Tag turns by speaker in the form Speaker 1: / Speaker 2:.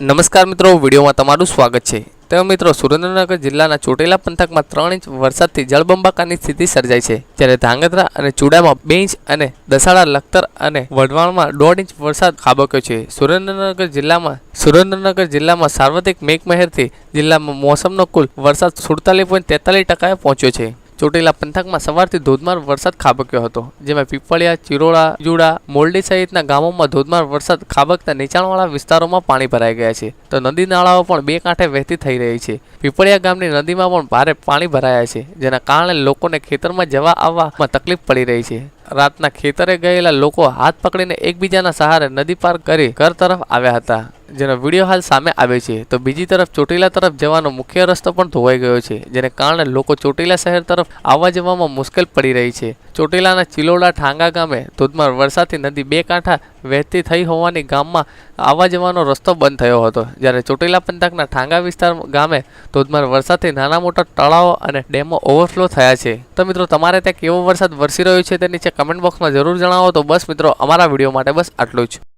Speaker 1: નમસ્કાર મિત્રો, વિડીયોમાં તમારું સ્વાગત છે. તો મિત્રો, સુરેન્દ્રનગર જિલ્લાના ચોટીલા પંથકમાં ત્રણ ઇંચ વરસાદથી જળબંબાકારની સ્થિતિ સર્જાઈ છે. જ્યારે ધાંગધ્રા અને ચુડામાં બે ઇંચ અને દસાડા, લખતર અને વઢવાણમાં દોઢ ઇંચ વરસાદ ખાબક્યો છે. સુરેન્દ્રનગર જિલ્લામાં સુરેન્દ્રનગર જિલ્લામાં સાર્વત્રિક મેઘમહેરથી જિલ્લામાં મોસમનો કુલ વરસાદ સુડતાલીસ પોઈન્ટ તેતાલીસ ટકાએ પહોંચ્યો છે. ચોટીલા પંથકમાં સવારથી ધોધમાર વરસાદ ખાબક્યો હતો, જેમાં પીપળિયા ચિરોડા જુડા, મોરડી સહિતના ગામોમાં ધોધમાર વરસાદ ખાબકતા નીચાણવાળા વિસ્તારોમાં પાણી ભરાઈ ગયા છે. તો નદી નાળાઓ પણ બે કાંઠે વહેતી થઈ રહી છે. પીપળિયા ગામની નદીમાં પણ ભારે પાણી ભરાયા છે, જેના કારણે લોકોને ખેતરમાં જવા આવવામાં તકલીફ પડી રહી છે. રાતના ખેતરે ગયેલા લોકો હાથ પકડીને એકબીજાના સહારે નદી પાર કરી ઘર તરફ આવ્યા હતા. જેનો વીડિયો હાલ સામે આવે છે. તો બીજી તરફ ચોટીલા તરફ જવાનો મુખ્ય રસ્તો પણ ધોવાઈ ગયો છે, જેને કારણે લોકો ચોટીલા શહેર તરફ આવવા જવામાં મુશ્કેલ પડી રહી છે. ચોટીલાના ચિલોડા ઠાંગા ગામે ધોધમાર વરસાદથી નદી બે કાંઠા વહેતી થઈ હોવાની ગામમાં આવવા જવાનો રસ્તો બંધ થયો હતો. જ્યારે ચોટીલા પંથકના ઠાંગા વિસ્તાર ગામે ધોધમાર વરસાદથી નાના મોટા તળાવો અને ડેમો ઓવરફ્લો થયા છે. તો મિત્રો, તમારે ત્યાં કેવો વરસાદ વરસી રહ્યો છે તે નીચે કમેન્ટ બોક્સમાં જરૂર જણાવો તો બસ મિત્રો અમારા વીડિયો માટે બસ આટલું જ.